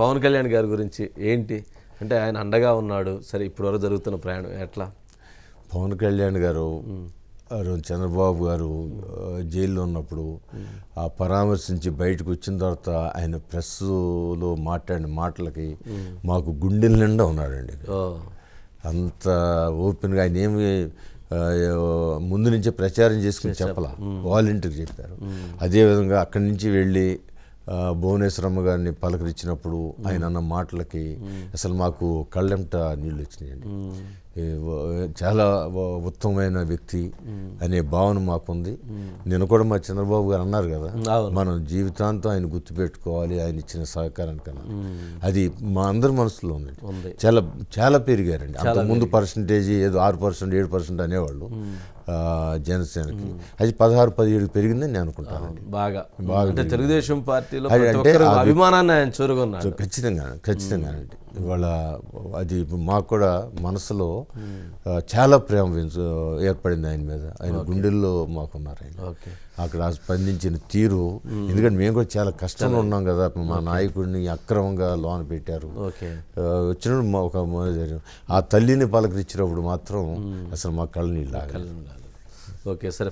పవన్ కళ్యాణ్ గారి గురించి ఏంటి? అంటే ఆయన అండగా ఉన్నాడు సరే ఇప్పుడు వరకు జరుగుతున్న ప్రయాణం ఎట్లా? పవన్ కళ్యాణ్ గారు చంద్రబాబు గారు జైల్లో ఉన్నప్పుడు ఆ పరామర్శించి బయటకు వచ్చిన తర్వాత ఆయన ప్రెస్లో మాట్లాడిన మాటలకి మాకు గుండెల నిండా ఉన్నాడండి. అంత ఓపెన్గా ఆయన ఏమి ముందు నుంచే ప్రచారం చేసుకుని చెప్పాల వాలంటీర్ చెప్పారు. అదేవిధంగా అక్కడి నుంచి వెళ్ళి భువనేశ్వరమ్మ గారిని పలకరించినప్పుడు ఆయన అన్న మాటలకి అసలు మాకు కళ్ళెంట నీళ్ళు వచ్చినాయండి. చాలా ఉత్తమమైన వ్యక్తి అనే భావన మాకుంది. నేను కూడా మా చంద్రబాబు గారు అన్నారు కదా. మనం జీవితాంతం ఆయన గుర్తుపెట్టుకోవాలి ఆయన ఇచ్చిన సహకారానికన్నా. అది మా అందరి మనసులో ఉంది. ఉంది. చాలా చాలా పెరిగారండి. అంత ముందు పర్సంటేజ్ ఏదో ఆరు పర్సెంట్ ఏడు పర్సెంట్ అనేవాళ్ళు జనసేనకి. అది పదహారు పదిహేడు పెరిగిందని నేను అనుకుంటానండి. బాగా. అంటే తెలుగుదేశం పార్టీలో అభిమానాన్ని ఆయన చూరుకున్నాడు ఖచ్చితంగా ఖచ్చితంగానండి ఇవాళ అది మాకు కూడా మనసులో ఆ, చాలా ప్రేమ ఏర్పడింది ఆయన మీద. ఆయన గుండెల్లో మాకున్నారు ఆయన. అక్కడ స్పందించిన తీరు. ఎందుకంటే మేము కూడా చాలా కష్టంలో ఉన్నాం కదా. మా నాయకుడిని అక్రమంగా లోన్ పెట్టారు. వచ్చినప్పుడు మా ఒక. ఆ తల్లిని పలకరించినప్పుడు మాత్రం అసలు మా కళ్ళు నీళ్ళు ఆగలేదు. ఓకే సరే.